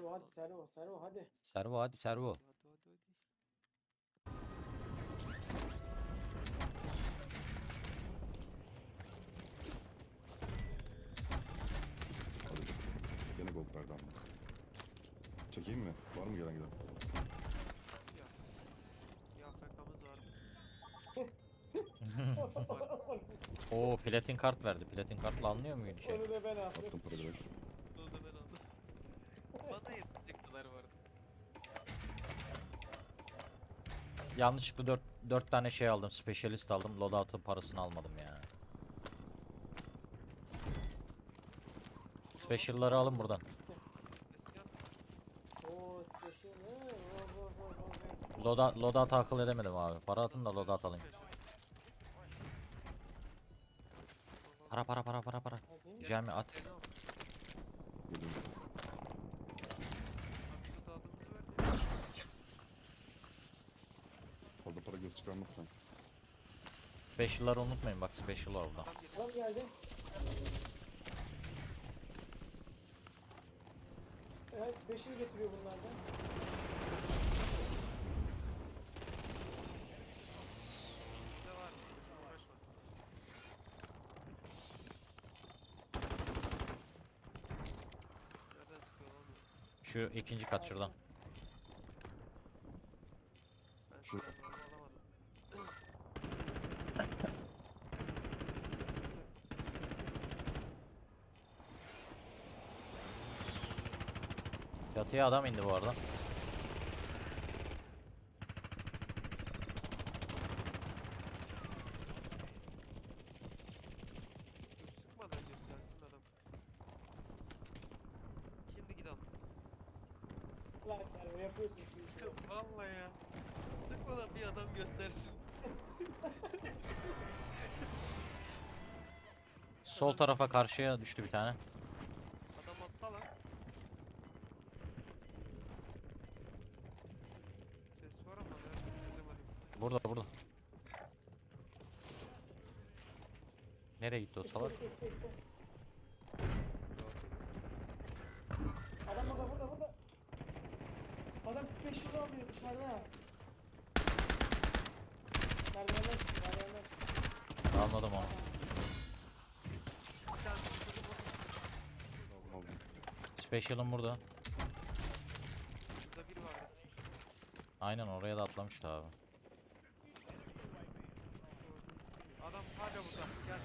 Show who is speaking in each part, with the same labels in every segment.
Speaker 1: Servo hadi servo servo hadi.
Speaker 2: Servo hadi servo.
Speaker 3: Hadi hadi hadi.
Speaker 4: Gene gold verdi ama. Çekeyim mi? Var mı gelen giden?
Speaker 3: Ya. Ya FK'mız var.
Speaker 2: Oo platin kart verdi. Platin kartla alınıyor muydu şey?
Speaker 1: Onu da ben aldım.
Speaker 4: Attım para direkt.
Speaker 3: Bunu da ben aldım. Bana yetecek kadar vardı.
Speaker 2: Yanlışlıkla 4 4 tane şey aldım. Specialist aldım. Loadout'un parasını almadım ya. Special'ları alın buradan.
Speaker 1: Vah.
Speaker 2: Loadout, akıl edemedim abi. Para atın da loadout alayım. Para para para para para. Cami at.
Speaker 4: Para göz çıkarmaz kanka.
Speaker 2: Special'ları unutmayın bak special var burada.
Speaker 3: Tam yedi.
Speaker 1: Adam geldi. Evet special getiriyor bunlardan.
Speaker 2: Şu ikinci kat şuradan.
Speaker 3: Ben
Speaker 4: Şu-
Speaker 3: sana doğru alamadım.
Speaker 2: Çatıya adam indi bu arada.
Speaker 3: Dur sıkmadan önce yükselsin adam. Şimdi gidelim.
Speaker 1: Lan servo yapıyorsun şu işi.
Speaker 3: Vallahi ya. Sıkmadan bir adam göstersin.
Speaker 2: Sol tarafa karşıya düştü bir tane.
Speaker 3: Adam atla lan. Ses var ama nerede çözemedim.
Speaker 2: Burada burada. Nereye gitti o
Speaker 1: Üstte
Speaker 2: salak?
Speaker 1: üstte üstte üstte. Adam burada burada burada. Adam special alıyor dışarıda. Merdivenden çıktı merdivenden çıktı.
Speaker 2: Anladım onu.
Speaker 4: Aldım.
Speaker 2: Special'ım burada.
Speaker 3: Burada biri vardı.
Speaker 2: Aynen oraya da atlamıştı abi.
Speaker 3: Adam hala burada. Gel.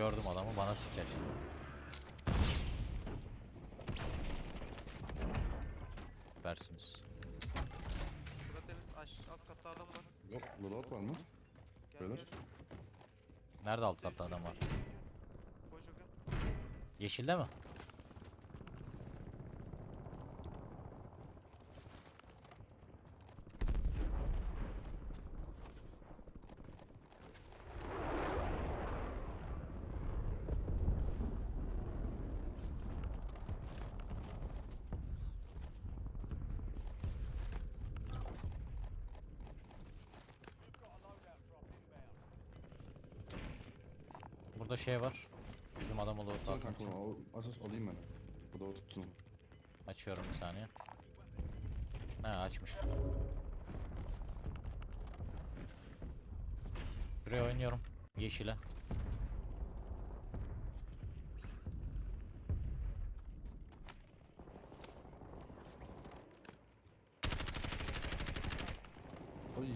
Speaker 2: Gördüm adamı bana sıkacak şimdi. Versiniz.
Speaker 3: Burada temiz. Aş, alt katta adam var.
Speaker 4: Yok, loadout var mı?
Speaker 3: Gel
Speaker 4: Beyler.
Speaker 3: gel.
Speaker 2: Nerede alt katta adam var? Yeşilde mi? Şey var. Bizim adamı loot atmak
Speaker 4: kanka onu al, aç alayım ben. Loadout tutsun.
Speaker 2: Açıyorum bir saniye. He açmış. Buraya oynuyorum. Yeşile.
Speaker 4: Ay,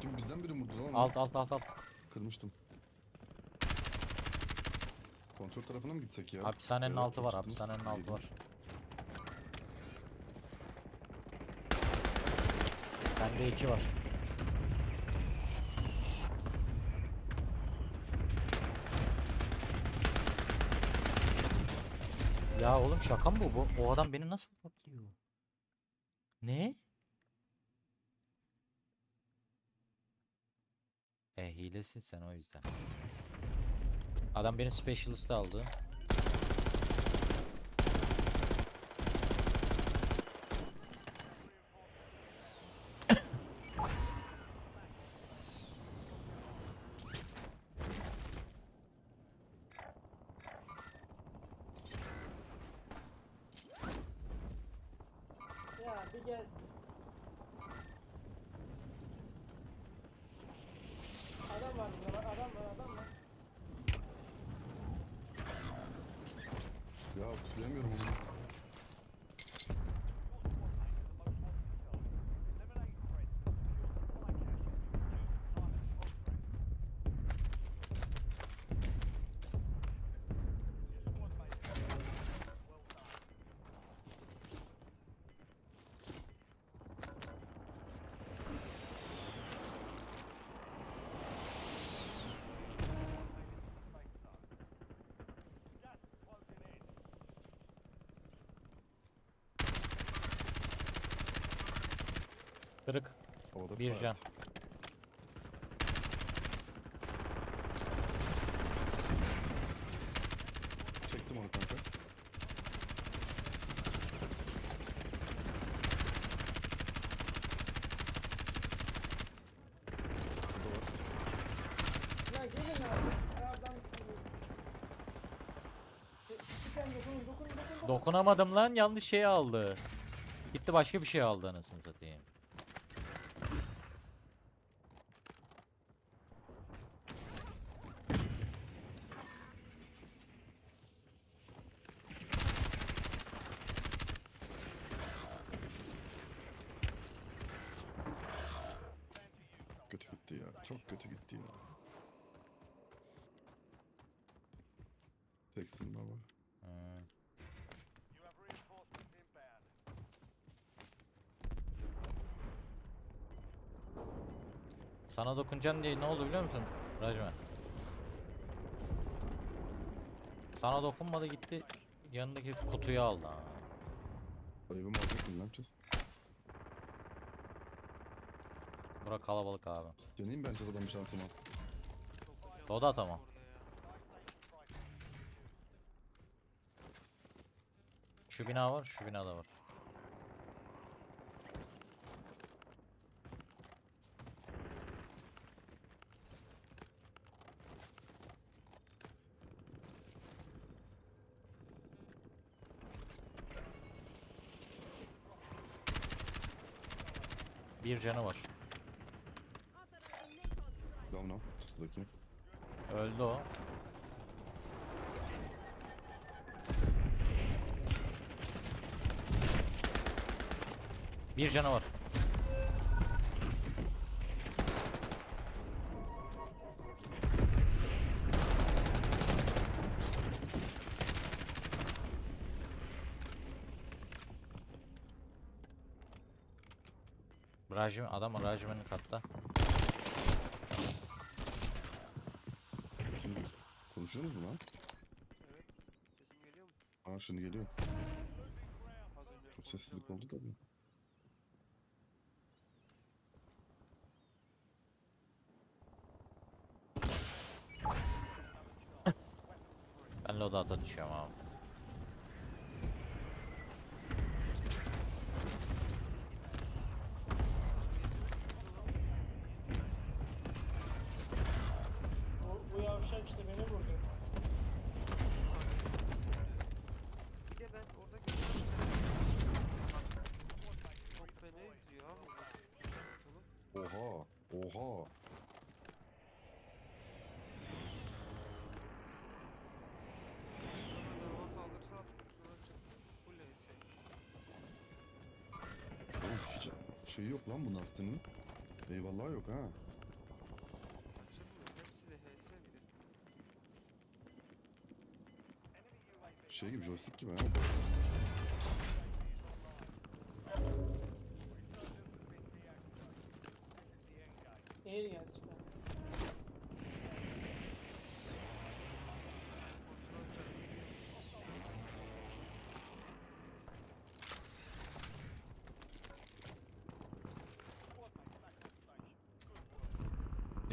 Speaker 4: kim bizden biri vurdu lan? onu?
Speaker 2: Alt alt alt alt.
Speaker 4: Kırmıştım. Kontrol tarafına mı gitsek ya?
Speaker 2: Hapishanenin
Speaker 4: Beyler,
Speaker 2: altı var.
Speaker 4: çıktınız.
Speaker 2: Hapishanenin altı var. Bende iki var. Ya oğlum şaka mı bu? bu? O adam beni nasıl vurabiliyor? Ne? E hilesin sen o yüzden. Adam beni specialist aldı.
Speaker 4: Zıplayamıyorum onu.
Speaker 2: Kırık.
Speaker 4: Havada
Speaker 2: Bir can.
Speaker 4: Çektim onu kanka.
Speaker 1: Ya gelin artık. Şey, bir tane dokunun dokunun dokunun.
Speaker 2: Dokunamadım lan yanlış şeyi aldı. Gitti başka bir şey aldı anasını satayım.
Speaker 4: Kötü gitti ya. Çok kötü gitti ya. Teksin baba.
Speaker 2: Sana dokunacağım diye ne oldu biliyor musun Rajman? Sana dokunmadı gitti yanındaki kutuyu aldı ha.
Speaker 4: Ayıbımı alacak mı? Ne yapacağız?
Speaker 2: Bura kalabalık abi.
Speaker 4: Deneyeyim bence adamın şansıma.
Speaker 2: Doda
Speaker 3: ya.
Speaker 2: Şu bina var şu bina da var. Bir canı var.
Speaker 4: Down o. Çatıdaki.
Speaker 2: Öldü o. Bir canı var. Rajim, adam Rajim'in katta.
Speaker 4: Siz konuşuyorsunuz mu lan?
Speaker 3: Evet. Sesim geliyor
Speaker 4: Aa şimdi geliyor. Çok sessizlik oldu tabii.
Speaker 2: Ben loadout'a düşüyorum abi.
Speaker 1: Bu, bu yavşak işte beni vurdu.
Speaker 3: Bir de ben orada gördüm. Çok fena izliyor abi bu. Ortalık.
Speaker 4: Oha. Oha.
Speaker 3: Hemen hava saldırısı at kutusuna çıktı. Full HS.
Speaker 4: Oğlum hiç şey yok lan bu Nasty'nin. Eyvallah yok ha. Şey gibi joystick gibi ha.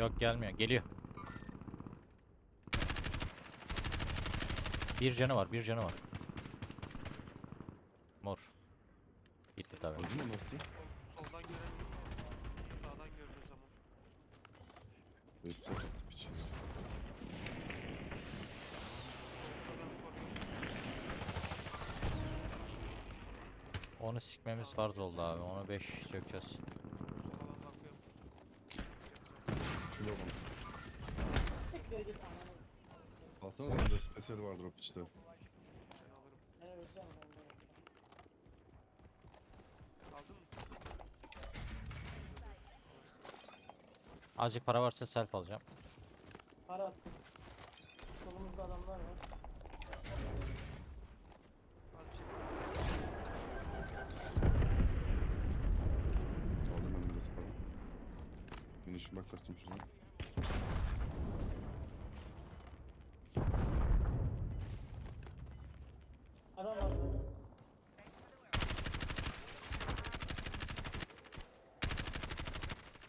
Speaker 2: Yok gelmiyor. Geliyor. Bir canı var. Bir canı var. Mor. Gitti tabii.
Speaker 4: Öldü mü
Speaker 3: Soldan göremeyiz. Sağdan görürüz ama. Koruyor.
Speaker 2: Onu sikmemiz farz oldu abi. Onu 5 çökeceğiz.
Speaker 3: Soldan bakıyorum.
Speaker 4: Şurada bak.
Speaker 1: Siktir git ananı.
Speaker 4: Alsana da bende special var drop işte.
Speaker 3: Ben alırım.
Speaker 1: Evet. alacağım ben de yoksa.
Speaker 3: Aldın mı?
Speaker 2: Azıcık para varsa self alacağım.
Speaker 1: Para attım. Solumuzda adamlar var.
Speaker 3: Az bir şey para
Speaker 4: Aldım ben biraz para. Finish bak saçtım şuna.
Speaker 1: Adam var.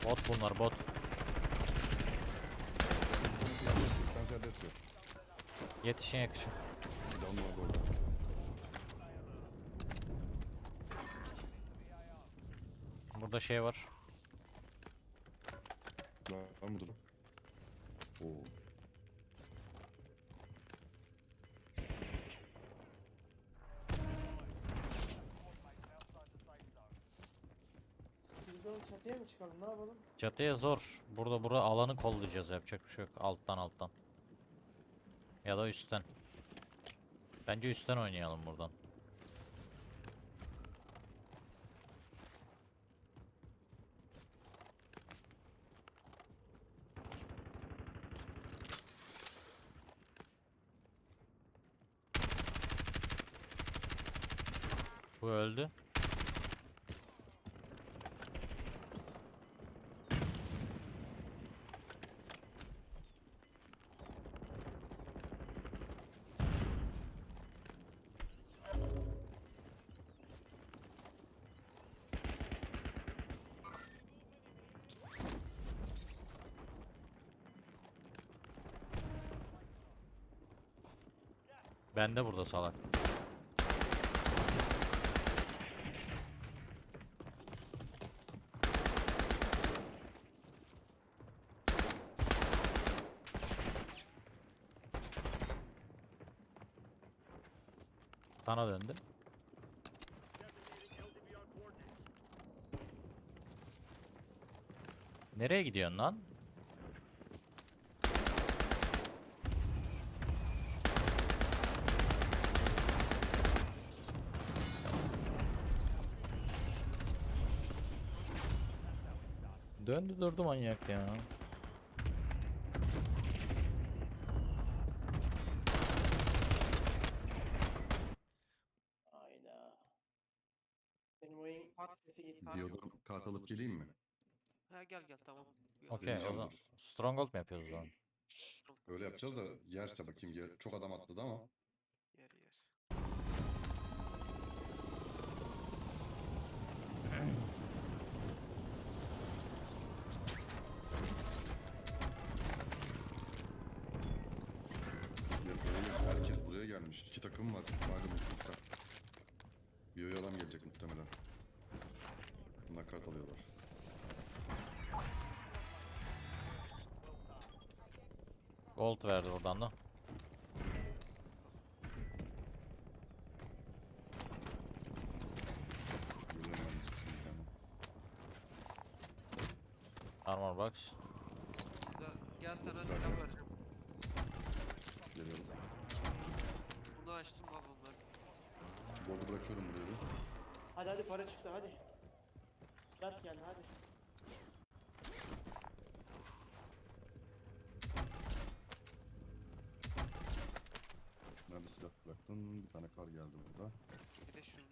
Speaker 2: Bot bunlar bot.
Speaker 4: Ben ziyade yatıyor.
Speaker 2: Yetişin yakışın.
Speaker 4: Bir daha var orada.
Speaker 2: Burada şey. Var,
Speaker 1: çıkalım ne yapalım?
Speaker 2: Çatıya zor. Burada bura alanı kollayacağız yapacak bir şey yok. Alttan alttan. Ya da üstten. Bence üstten oynayalım buradan. Bu öldü. Ben de burada salak. Sana döndü. Nereye gidiyorsun lan? Döndü durdu manyak ya.
Speaker 1: Hayda. Benim oyun sesi gitti.
Speaker 4: Diyordum kart alıp geleyim mi?
Speaker 3: Ha gel gel tamam. Gel.
Speaker 2: Okey o zaman. Stronghold mu yapıyoruz o zaman?
Speaker 4: Öyle yapacağız da yerse bakayım. Yer. Çok adam atladı ama.
Speaker 2: Gold verdi buradan da. Armor box.
Speaker 3: Gel, gel sana silah vereceğim.
Speaker 4: Geliyorum.
Speaker 3: Bunu açtım al bunları.
Speaker 4: Şu goldu bırakıyorum buraya bir.
Speaker 1: Hadi hadi para çıktı hadi. Rat geldi hadi.
Speaker 4: Nerede silah bıraktın? Bir tane kar geldi burada.
Speaker 3: Bir de şunu.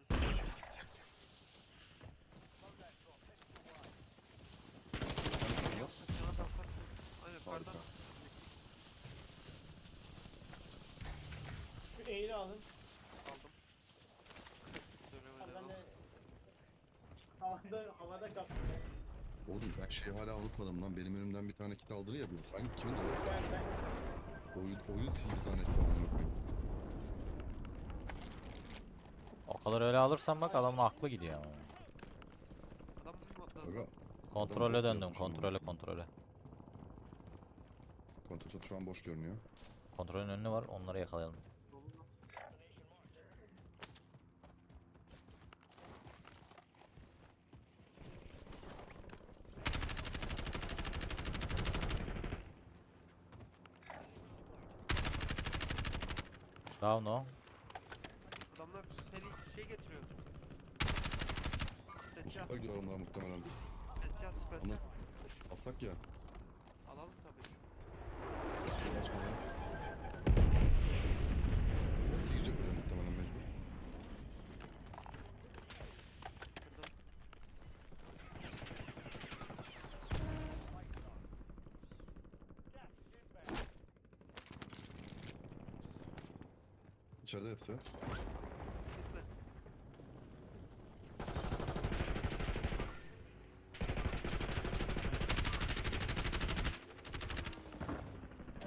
Speaker 3: Aynen kardan.
Speaker 4: Harika.
Speaker 1: Şu eğri alın.
Speaker 3: Aldım. Söylemeden
Speaker 1: Hadi ben de havada, havada kaptım.
Speaker 4: Oğlum ben şey hala unutmadım lan. Benim önümden bir tane kit aldırı ya. bir. Sanki kimin de
Speaker 1: Ben, ben.
Speaker 4: oyun, oyun sildi zannettim amına
Speaker 2: kadar öyle alırsan bak adamın aklı gidiyor ama.
Speaker 3: Adam mı atladı?
Speaker 4: Aga
Speaker 2: Kontrole döndüm kontrole kontrole.
Speaker 4: kontrol çatı şu an boş görünüyor.
Speaker 2: Kontrolün önünü var onları yakalayalım.
Speaker 3: Dolu lan.
Speaker 2: Down o.
Speaker 3: Adamlar Spesiyal.
Speaker 4: Mustafa gidiyor onlar muhtemelen.
Speaker 3: Spesiyal spesiyal.
Speaker 4: Alsak ya.
Speaker 3: Alalım tabii.
Speaker 4: Şöyle açmadan. Hepsi girecek buraya muhtemelen mecbur.
Speaker 3: Kırdım.
Speaker 4: İçeride hepsi.
Speaker 3: Gitme.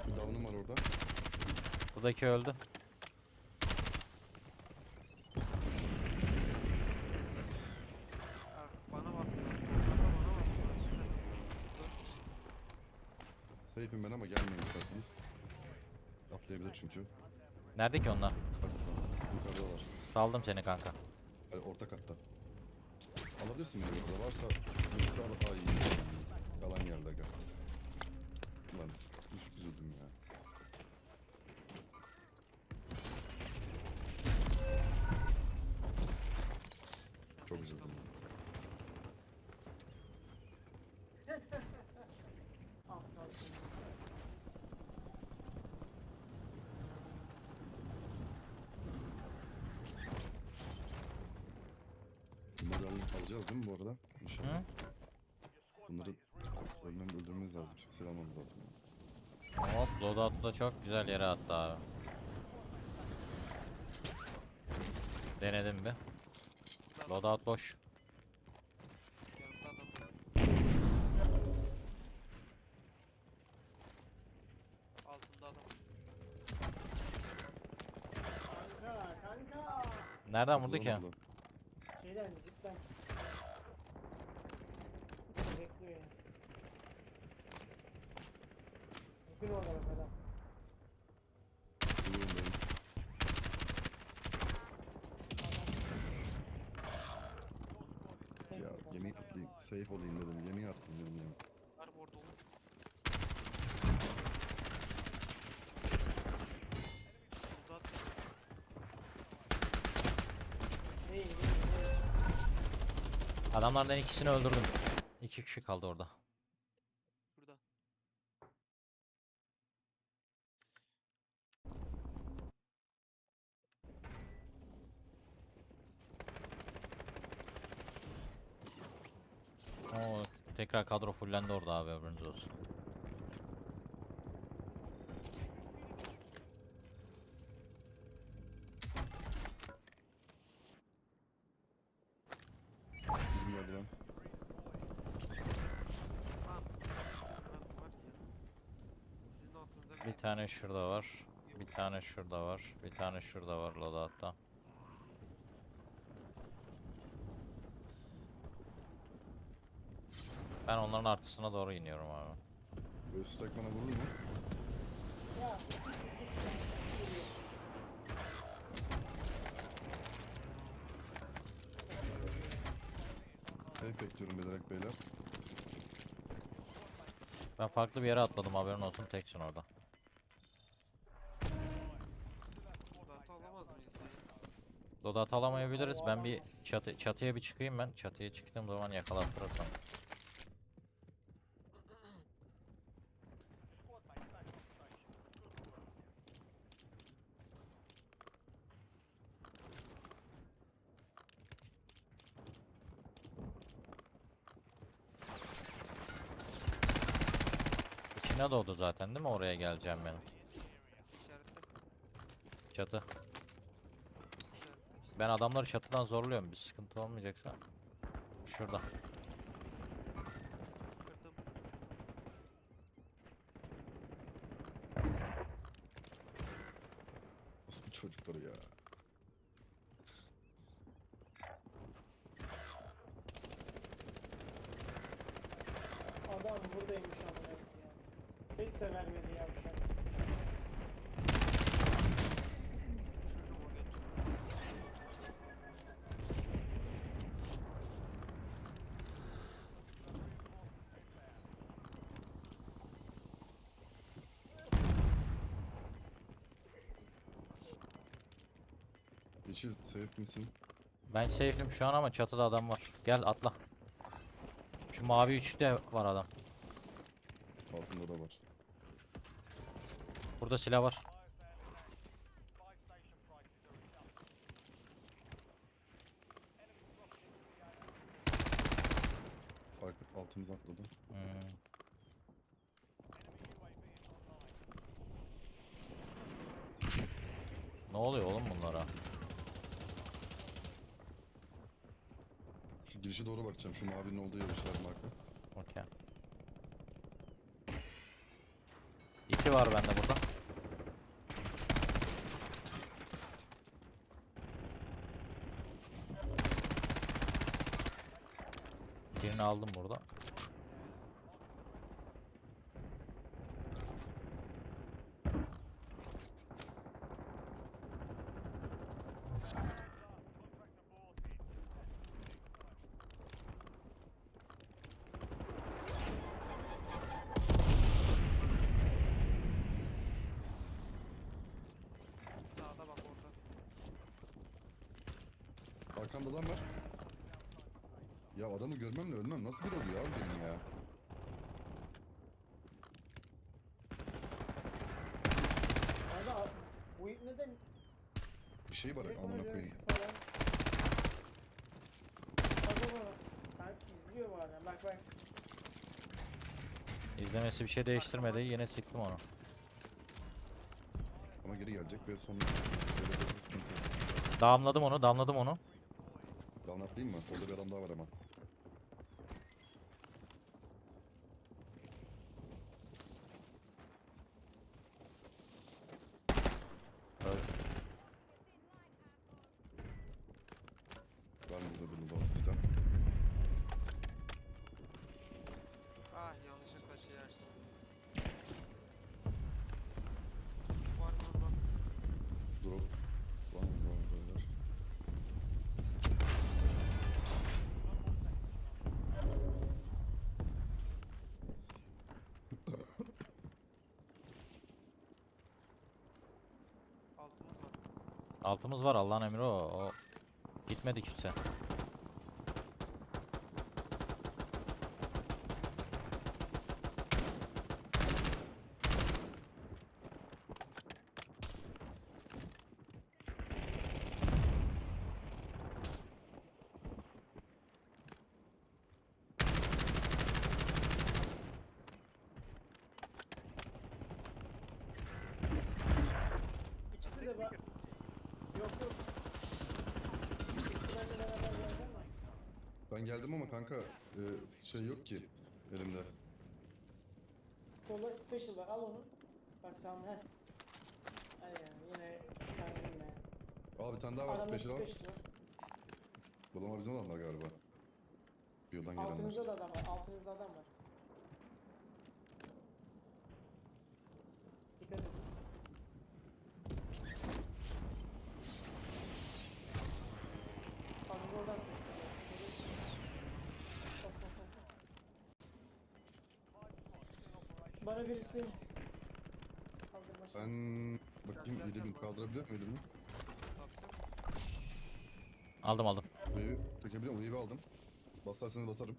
Speaker 4: Bir down'um var orada.
Speaker 2: Buradaki öldü.
Speaker 3: Aa, bana bastılar. Onlar da bana bastılar. Dört kişi.
Speaker 4: Safe'im ben ama gelmeyin isterseniz. Atlayabilir çünkü.
Speaker 2: Nerede ki onlar?
Speaker 4: Yukarıda. Yukarıda var.
Speaker 2: Saldım seni kanka.
Speaker 4: Yani orta katta. Alabilirsin beni burada. Varsa birisi al. Ay. Yalan geldi aga. Ulan düşük üzüldüm ya. Çok üzüldüm. Bunları al- alacağız değil mi bu arada? İnşallah.
Speaker 2: Hı?
Speaker 4: Bunları ölmem öldürmemiz lazım. Silah almamız lazım.
Speaker 2: Hop loadout da çok güzel yere attı abi. Denedim bir. Loadout boş.
Speaker 3: yanımda adam var. Altında adam.
Speaker 1: Kanka kanka.
Speaker 2: Nereden vurdu ki?
Speaker 1: Şeyden zipten. Bekliyor ya. Zipin orada bak adam.
Speaker 4: Safe olayım dedim. Gemiyi atlayayım dedim ya.
Speaker 3: Var bu orada oğlum. At.
Speaker 2: Adamlardan ikisini öldürdüm. İki kişi kaldı orada.
Speaker 3: Şurada.
Speaker 2: Oo, tekrar kadro fullendi orada abi haberiniz olsun. Bir tane şurada var. Bir tane şurada var. Bir tane şurada var loadout'ta. Ben onların arkasına doğru iniyorum abi.
Speaker 4: Stack bana vurur mu? Safe bekliyorum bilerek beyler.
Speaker 2: Ben farklı bir yere atladım haberin olsun teksin orada.
Speaker 3: Data alamaz mıyız ya?
Speaker 2: Loadout alamayabiliriz. Ben bir çatı, çatıya bir çıkayım ben. Çatıya çıktığım zaman yakalattırırsam. İçine doğdu zaten değil mi oraya geleceğim?
Speaker 3: İşaretle.
Speaker 2: Çatı. Ben adamları çatıdan zorluyorum. Bir sıkıntı olmayacaksa. Şurada.
Speaker 3: Kırdım.
Speaker 4: Bu çocukları ya?
Speaker 1: Adam buradaymış ya. Ses de vermedi yavşak.
Speaker 4: Yeşil safe misin?
Speaker 2: Ben safe'im şu an ama çatıda adam var. Gel atla. Şu mavi üçte var adam.
Speaker 4: Altında da var.
Speaker 2: Burada silah var.
Speaker 4: Arka, altımıza atladı.
Speaker 2: Hmm. Ne oluyor oğlum bunlara?
Speaker 4: Şu girişe doğru bakacağım. Şu mavinin olduğu yere işaret marka.
Speaker 2: Okey. İki var bende burada. Birini aldım burada.
Speaker 3: Sağda bak orada.
Speaker 4: Arkamda adam var. Ya adamı görmemle ölmem nasıl bir oluyor abi benim ya?
Speaker 1: Abi, bu ip neden
Speaker 4: Bir şey var
Speaker 1: direkt
Speaker 4: amına
Speaker 1: ona
Speaker 4: koyayım.
Speaker 1: dönüşü falan. Bak baba. Bak izliyor bu adam. Bak bak.
Speaker 2: İzlemesi bir şey değiştirmedi. Yine siktim onu.
Speaker 4: Ama geri gelecek ve sonra böyle bir sıkıntı.
Speaker 2: Damladım onu, damladım onu.
Speaker 4: Damlatayım mı? Orada bir adam daha var ama. Var mı burada bir daha silah?
Speaker 3: Ah yanlışlıkla şey açtım. Var mı bak.
Speaker 4: Drop. Var mı var beyler?
Speaker 3: Altımız var.
Speaker 2: Altımız var Allah'ın emri o. o. Gitmedi kimse.
Speaker 1: Yok yok. Beraber.
Speaker 4: Ben geldim ama kanka e, şey yok ki elimde.
Speaker 1: Sola special var. Al onu. Bak sen he. Aynen yine kendim ya.
Speaker 4: Al bir tane daha var
Speaker 1: Aramda
Speaker 4: special al.
Speaker 1: special var.
Speaker 4: Bu adamlar bizim adamlar galiba. Bir yoldan gelenler.
Speaker 1: Altınızda da adam var. Altınızda adam var. Dikkat edin. Az önce oradan ses geliyor. Of, of, of, of. Bana birisi.
Speaker 4: Ben bakayım 7000 kaldırabiliyor muyum elimi?
Speaker 2: Aldım aldım.
Speaker 4: Wave'i çekebiliyor muyum? Wave'i aldım. Basarsanız basarım.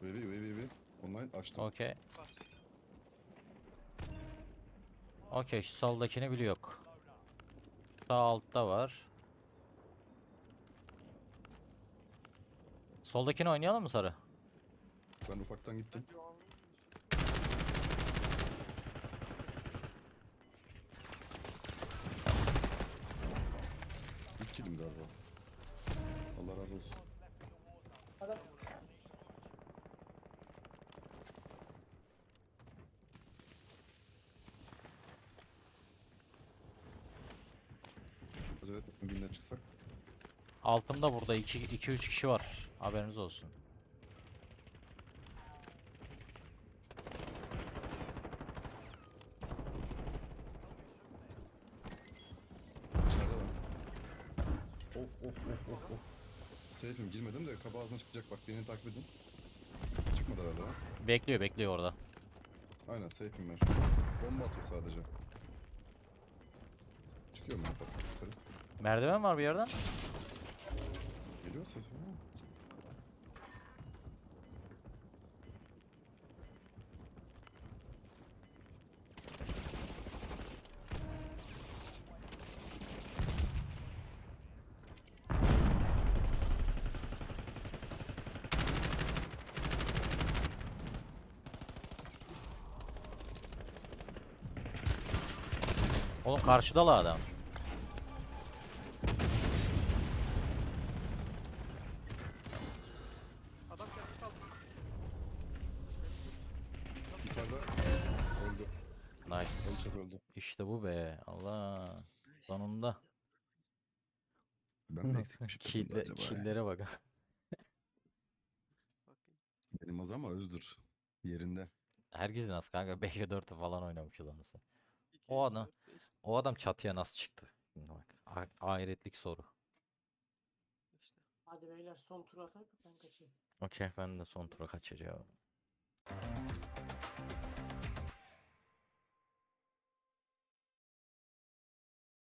Speaker 4: Wave'i, wave'i, wave'i. Online açtım.
Speaker 2: Okey. Okey şu soldakini biliyor. Sağ altta var. Soldakini oynayalım mı sarı?
Speaker 4: Ben ufaktan gittim. İlk killim galiba. Allah razı olsun.
Speaker 1: Adam
Speaker 4: etmeyin binle çıksak.
Speaker 2: Altımda burada 2-3 kişi var. Haberiniz olsun.
Speaker 4: Safe'im girmedim de kaba ağzına çıkacak bak beni takip edin. Çıkmadı herhalde ha.
Speaker 2: Bekliyor bekliyor orada.
Speaker 4: Aynen safe'im ben. Bomba atıyor sadece. Çıkıyorum ben bak.
Speaker 2: Merdiven var bir yerden.
Speaker 4: Geliyor mi?
Speaker 2: Oğlum karşıda la adam.
Speaker 3: Adam kendi kaldı.
Speaker 4: Yukarıda öldü.
Speaker 2: Nice.
Speaker 4: Ölçek öldü.
Speaker 2: İşte bu be. Allah. Sonunda.
Speaker 4: Ben mi eksikmişim
Speaker 2: Kille,
Speaker 4: acaba ya?
Speaker 2: killere bak.
Speaker 4: Benim az ama özdür. Yerinde.
Speaker 2: Herkesin az kanka 5'e 4'e falan oynamışız anasını. O adam o adam çatıya nasıl çıktı? Bak. Ahiretlik soru.
Speaker 1: Hadi beyler son tur atak ben kaçayım.
Speaker 2: Okey ben de son tura kaçacağım.